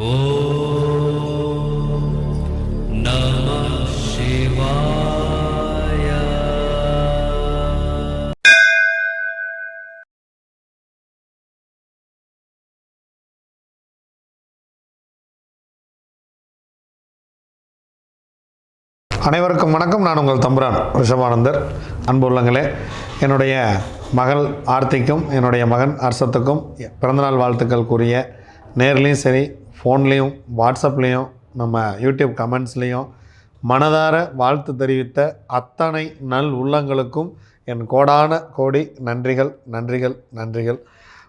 அனைவருக்கும் வணக்கம். நான் உங்கள் தம்புரான் ரிஷபானந்தர். அன்பு உள்ளங்களே என்னுடைய மகள் ஆர்த்திக்கும் என்னுடைய மகன் அர்சத்துக்கும் பிறந்தநாள் வாழ்த்துக்கள் கூறிய நேர்லேயும் சரி ஃபோன்லேயும் வாட்ஸ்அப்லேயும் நம்ம யூடியூப் கமெண்ட்ஸ்லேயும் மனதார வாழ்த்து தெரிவித்த அத்தனை நல் உள்ளங்களுக்கும் என் கோடான கோடி நன்றிகள் நன்றிகள் நன்றிகள்.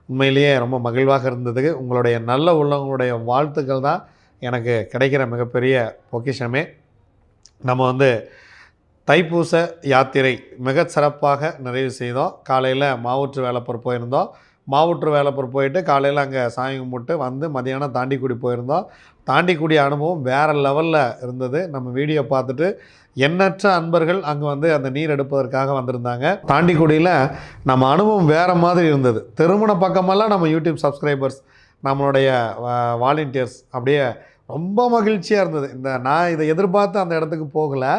உண்மையிலேயே ரொம்ப மகிழ்வாக இருந்தது. உங்களுடைய நல்ல உள்ளவங்களுடைய வாழ்த்துக்கள் தான் எனக்கு கிடைக்கிற மிகப்பெரிய பொக்கிஷமே. நம்ம வந்து தைப்பூச யாத்திரை மிக சிறப்பாக நிறைவு செய்தோம். காலையில் மாவூற்று வேலைப்பூர் போயிருந்தோம். மாவூற்று வேலைப்பூர் போயிட்டு காலையில் அங்கே சாமி கும்பிட்டு வந்து மதியானம் தாண்டிக்குடி போயிருந்தோம் தாண்டிக்குடி அனுபவம் வேறு லெவலில் இருந்தது. நம்ம வீடியோ பார்த்துட்டு எண்ணற்ற அன்பர்கள் அங்கே வந்து அந்த நீர் எடுப்பதற்காக வந்திருந்தாங்க. தாண்டிக்குடியில் நம்ம அனுபவம் வேறு மாதிரி இருந்தது. திருமண பக்கமெல்லாம் நம்ம யூடியூப் சப்ஸ்கிரைபர்ஸ் நம்மளுடைய வாலண்டியர்ஸ் அப்படியே ரொம்ப மகிழ்ச்சியாக இருந்தது. இந்த நான் இதை எதிர்பார்த்து அந்த இடத்துக்கு போகலை.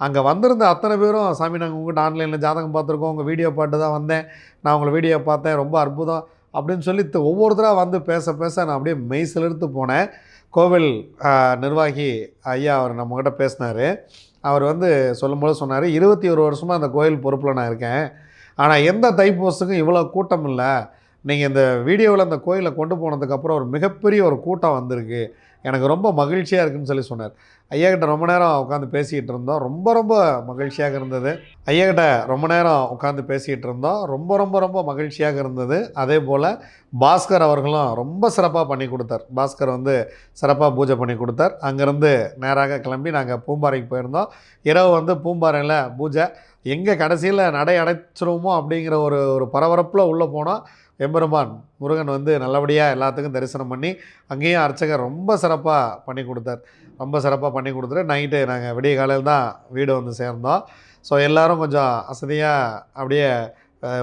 அங்கே வந்திருந்த அத்தனை பேரும் சாமி நாங்கள் உங்கள்கிட்ட ஆன்லைனில் ஜாதகம் பார்த்துருக்கோம். உங்கள் வீடியோ பாட்டு தான் வந்தேன். நான் உங்களை வீடியோ பார்த்தேன். ரொம்ப அற்புதம். அப்படின்னு சொல்லி ஒவ்வொருத்தராக வந்து பேச பேச நான் அப்படியே மெய் செலுத்து போனேன். கோவில் நிர்வாகி ஐயா அவர் நம்மக்கிட்ட பேசினார். அவர் வந்து சொல்லும்போது சொன்னார் இருபத்தி ஒரு வருஷமாக அந்த கோயில் பொறுப்பில் நான் இருக்கேன். ஆனால் எந்த தைப்பூசத்துக்கும் இவ்வளோ கூட்டம் இல்லை. நீங்கள் இந்த வீடியோவில் அந்த கோயிலை கொண்டு போனதுக்கப்புறம் ஒரு மிகப்பெரிய ஒரு கூட்டம் வந்திருக்கு. எனக்கு ரொம்ப மகிழ்ச்சியாக இருக்குன்னு சொல்லி சொன்னார். ஐயா கிட்ட ரொம்ப நேரம் உட்காந்து பேசிக்கிட்டு இருந்தோம். ரொம்ப ரொம்ப மகிழ்ச்சியாக இருந்தது. ஐயா கிட்ட ரொம்ப நேரம் உட்காந்து பேசிக்கிட்டு இருந்தோம். ரொம்ப ரொம்ப ரொம்ப மகிழ்ச்சியாக இருந்தது. அதே போல் பாஸ்கர் அவர்களும் ரொம்ப சிறப்பாக பண்ணி கொடுத்தார். பாஸ்கர் வந்து சிறப்பாக பூஜை பண்ணி கொடுத்தார். அங்கேருந்து நேராக கிளம்பி நாங்கள் பூம்பாறைக்கு போயிருந்தோம். இரவு வந்து பூம்பாறையில் பூஜை. எங்கே கடைசியில் நடை அடைச்சிருவோமோ அப்படிங்கிற ஒரு ஒரு பரபரப்பில் உள்ளே போனால் எம்பெருமான் முருகன் வந்து நல்லபடியாக எல்லாத்துக்கும் தரிசனம் பண்ணி அங்கேயும் அர்ச்சகர் ரொம்ப சிறப்பாக பண்ணி கொடுத்தார். ரொம்ப சிறப்பாக பண்ணி கொடுத்துட்டு நைட்டு நாங்கள் விடிய காலையில் தான் வீடு வந்து சேர்ந்தோம். ஸோ எல்லோரும் கொஞ்சம் அசதியாக அப்படியே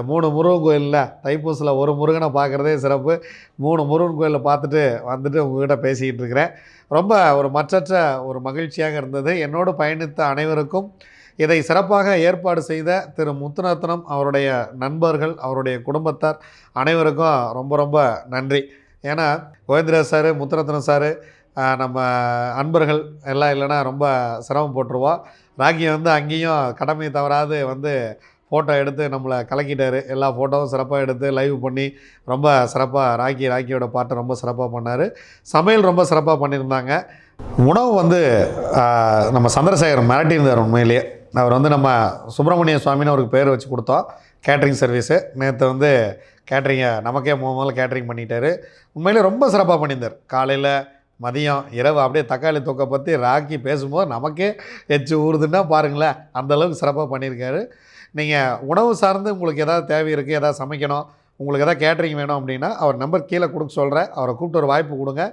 மூணு முருகன் கோயிலில் தைப்பூசில் ஒரு முருகனை பார்க்குறதே சிறப்பு. மூணு முருகன் கோயிலில் பார்த்துட்டு வந்துட்டு உங்ககிட்ட பேசிக்கிட்டு இருக்கிறேன். ரொம்ப ஒரு மற்றற்ற ஒரு மகிழ்ச்சியாக இருந்தது. என்னோடு பயணித்த அனைவருக்கும் இதை சிறப்பாக ஏற்பாடு செய்த திரு முத்துரத்னம் அவருடைய நண்பர்கள் அவருடைய குடும்பத்தார் அனைவருக்கும் ரொம்ப ரொம்ப நன்றி. ஏன்னா கோவிந்தராஜ் சார் முத்துரத்னம் சார் நம்ம அன்பர்கள் எல்லாம் இல்லைன்னா ரொம்ப சிரமம் போட்டுருவோம் ராகி வந்து அங்கேயும் கடமை தவறாது வந்து ஃபோட்டோ எடுத்து நம்மளை கலக்கிட்டார். எல்லா ஃபோட்டோவும் சிறப்பாக எடுத்து லைவ் பண்ணி ரொம்ப சிறப்பாக ராக்கி ராக்கியோட பாட்டை ரொம்ப சிறப்பாக பண்ணார். சமையல் ரொம்ப சிறப்பாக பண்ணியிருந்தாங்க. உணவு வந்து நம்ம சந்திரசேகர் மிரட்டியிருந்தார் உண்மையிலேயே. அவர் வந்து நம்ம சுப்பிரமணிய சுவாமின்னு அவருக்கு பேர் வச்சு கொடுத்தோம். கேட்ரிங் சர்வீஸு நேற்று வந்து கேட்ரிங்கை நமக்கே முதல்ல கேட்ரிங் பண்ணிட்டாரு. உண்மையிலே ரொம்ப சிறப்பாக பண்ணியிருந்தார். காலையில் மதியம் இரவு அப்படியே தக்காளி தொக்கை பற்றி ராக்கி பேசும்போது நமக்கே எச்சு ஊறுதுன்னா பாருங்களேன் அந்த அளவுக்கு சிறப்பாக பண்ணியிருக்காரு. நீங்கள் உணவு சார்ந்து உங்களுக்கு எதாவது தேவை இருக்குது எதாவது சமைக்கணும் உங்களுக்கு எதாவது கேட்ரிங் வேணும் அப்படின்னா அவர் நம்பர் கீழே கொடுக்க சொல்கிறேன் அவரை கூப்பிட்டு ஒரு வாய்ப்பு கொடுங்க.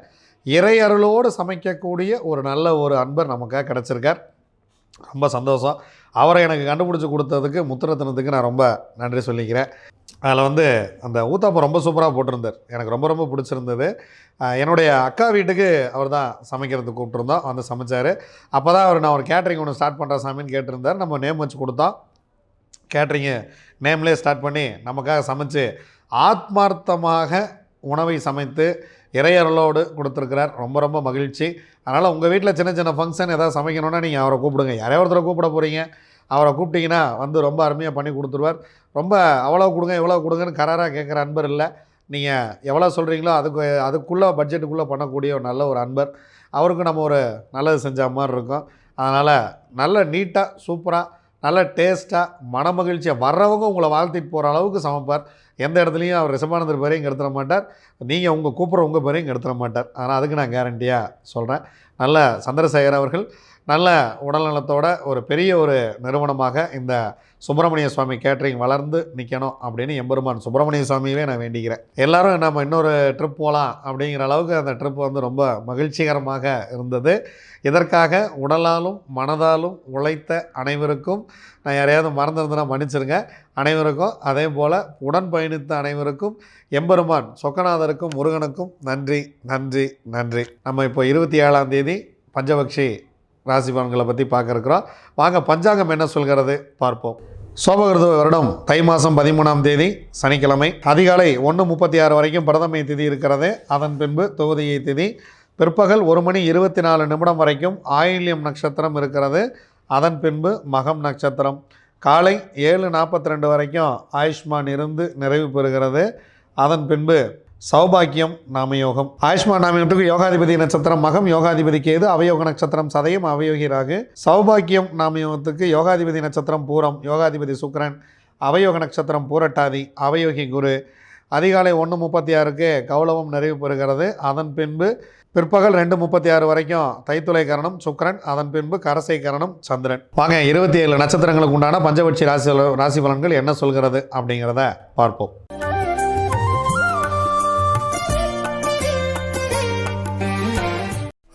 இறை அருளோடு சமைக்கக்கூடிய ஒரு நல்ல ஒரு அன்பர் நமக்காக கிடச்சிருக்கார். ரொம்ப சந்தோஷம். அவரை எனக்கு கண்டுபிடிச்சி கொடுத்ததுக்கு முத்துரத்தினத்துக்கு நான் ரொம்ப நன்றி சொல்லிக்கிறேன். அதில் வந்து அந்த ஊத்தாப்பம் ரொம்ப சூப்பராக போட்டிருந்தார். எனக்கு ரொம்ப ரொம்ப பிடிச்சிருந்தது. என்னுடைய அக்கா வீட்டுக்கு அவர் தான் சமைக்கிறதுக்கு கூப்பிட்டுருந்தோம். வந்து சமைச்சார். அப்போ தான் அவர் நான் ஒரு கேட்ரிங் ஒன்று ஸ்டார்ட் பண்ணுற சாமின்னு கேட்டிருந்தார். நம்ம நேம் வச்சு கொடுத்தோம். கேட்ரிங்கு நேம்லேயே ஸ்டார்ட் பண்ணி நமக்காக சமைச்சு ஆத்மார்த்தமாக உணவை சமைத்து இறையரலோடு கொடுத்துருக்கிறார். ரொம்ப ரொம்ப மகிழ்ச்சி. அதனால் உங்கள் வீட்டில் சின்ன சின்ன ஃபங்க்ஷன் ஏதாவது சமைக்கணுன்னா நீங்கள் அவரை கூப்பிடுங்க. யாரையோ ஒருத்தரை கூப்பிட போகிறீங்க அவரை கூப்பிட்டிங்கன்னா வந்து ரொம்ப அருமையாக பண்ணி கொடுத்துருவார். ரொம்ப அவ்வளோ கொடுங்க எவ்வளோ கொடுங்கன்னு கராராக கேட்குற அன்பர் இல்லை. நீங்கள் எவ்வளோ சொல்கிறீங்களோ அதுக்கு அதுக்குள்ளே பட்ஜெட்டுக்குள்ளே பண்ணக்கூடிய ஒரு நல்ல ஒரு அன்பர். அவருக்கு நம்ம ஒரு நல்லது செஞ்ச மாதிரி இருக்கும். அதனால் நல்ல நீட்டாக சூப்பராக நல்ல டேஸ்ட்டாக மனமகிழ்ச்சியாக வர்றவங்க உங்களை வாழ்த்திட்டு போகிற அளவுக்கு சமைப்பார் எந்த இடத்துலையும் அவர் ரிசபானந்தர் பேரையும் இங்கே எடுத்துட மாட்டார். நீங்கள் உங்கள் கூப்பிட்ற உங்கள் பேரையும் இங்கே எடுத்துட மாட்டார். ஆனால் அதுக்கு நான் கேரண்டியாக சொல்கிறேன் நல்ல சந்திரசேகர் அவர்கள் நல்ல உடல்நலத்தோட ஒரு பெரிய ஒரு நிறுவனமாக இந்த சுப்பிரமணிய சுவாமி கேட்ரிங் வளர்ந்து நிற்கணும் அப்படின்னு எம்பெருமான் சுப்பிரமணிய சுவாமியவே நான் வேண்டிக்கிறேன். எல்லாரும் நம்ம இன்னொரு ட்ரிப் போகலாம் அப்படிங்கிற அளவுக்கு அந்த ட்ரிப் வந்து ரொம்ப மகிழ்ச்சிகரமாக இருந்தது. இதற்காக உடலாலும் மனதாலும் உழைத்த அனைவருக்கும் நான் யாரையாவது மறந்துருந்தேன்னா மன்னிச்சிருங்க. அனைவருக்கும் அதே போல் உடன் பயணித்த அனைவருக்கும் எம்பெருமான் சொக்கநாதருக்கும் முருகனுக்கும் நன்றி நன்றி நன்றி. நம்ம இப்போ இருபத்தி ஏழாம் தேதி பஞ்சபக்ஷி ராசி பலன்களை பற்றி பார்க்குறக்குறோம் வாங்க பஞ்சாங்கம் என்ன சொல்கிறது? பார்ப்போம். சோபகிருத வருடம் தை மாதம் பதிமூணாம் தேதி சனிக்கிழமை. அதிகாலை ஒன்று முப்பத்தி ஆறு வரைக்கும் பிரதமை திதி இருக்கிறது. அதன் பின்பு தொகுதியை திதி. பிற்பகல் ஒரு மணி இருபத்தி நாலு நிமிடம் வரைக்கும் ஆயில்யம் நட்சத்திரம் இருக்கிறது. அதன் பின்பு மகம் நட்சத்திரம். காலை ஏழு நாற்பத்தி ரெண்டு வரைக்கும் ஆயுஷ்மான் இருந்து நிறைவு பெறுகிறது. அதன் பின்பு சௌபாக்கியம் நாமயோகம். ஆயுஷ்மான் நாமயோகத்துக்கு யோகாதிபதி நட்சத்திரம் மகம் யோகாதிபதி கேது அவயோக நட்சத்திரம் சதயம் அவயோகிராகு ராகு. சௌபாக்கியம் நாமயோகத்துக்கு யோகாதிபதி நட்சத்திரம் பூரம் யோகாதிபதி சுக்கரன் அவயோக நட்சத்திரம் பூரட்டாதி அவயோகி குரு. அதிகாலை ஒன்று முப்பத்தி ஆறுக்கு கௌளவம் நிறைவு பெறுகிறது. அதன் பின்பு பிற்பகல் ரெண்டு முப்பத்தி ஆறு வரைக்கும் தைத்துளை கரணம் சுக்கரன் அதன் பின்பு கரசை கரணம் சந்திரன். வாங்க இருபத்தி ஏழு நட்சத்திரங்களுக்கு உண்டான பஞ்சபட்சி ராசி ராசி பலன்கள் என்ன சொல்கிறது அப்படிங்கிறத பார்ப்போம்.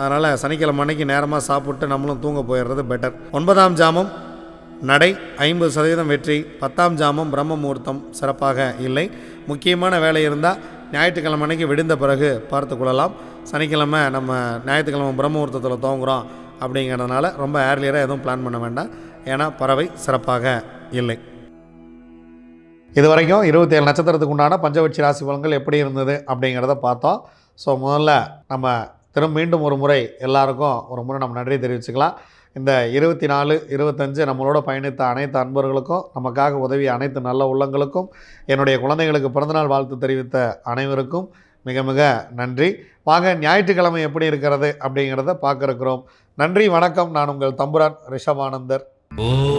அதனால் சனிக்கிழமை அன்னைக்கு நேரமாக சாப்பிட்டு நம்மளும் தூங்க போயிடுறது பெட்டர் ஒன்பதாம் ஜாமம் நடை ஐம்பது சதவீதம் வெற்றி பத்தாம் ஜாமம் பிரம்ம முகூர்த்தம் சிறப்பாக இல்லை. முக்கியமான வேலை இருந்தால் ஞாயிற்றுக்கிழமை அன்னைக்கு விடுந்த பிறகு பார்த்து கொள்ளலாம். சனிக்கிழமை நம்ம ஞாயிற்றுக்கிழமை பிரம்ம முகூர்த்தத்தில் துவங்குறோம் அப்படிங்கிறதுனால ரொம்ப ஏர்லியராக எதுவும் பிளான் பண்ண வேண்டாம். ஏன்னா பறவை சிறப்பாக இல்லை. இது வரைக்கும் இருபத்தேழு நட்சத்திரத்துக்கு உண்டான பஞ்சவட்சி ராசி பலன்கள் எப்படி இருந்தது அப்படிங்கிறத பார்த்தோம். ஸோ முதல்ல நம்ம திரும்ப மீண்டும் ஒரு முறை எல்லாருக்கும் ஒரு முறை நம்ம நன்றி தெரிவிச்சுக்கலாம். இந்த இருபத்தி நாலு இருபத்தஞ்சு நம்மளோட பயணித்த அனைத்து அன்பர்களுக்கும் நமக்காக உதவிய அனைத்து நல்ல உள்ளங்களுக்கும் என்னுடைய குழந்தைகளுக்கு பிறந்தநாள் வாழ்த்து தெரிவித்த அனைவருக்கும் மிக மிக நன்றி. வாங்க ஞாயிற்றுக்கிழமை எப்படி இருக்கிறது அப்படிங்கிறத பார்க்க இருக்கிறோம் நன்றி வணக்கம். நான் உங்கள் தம்புரான் ரிஷபானந்தர். ஓ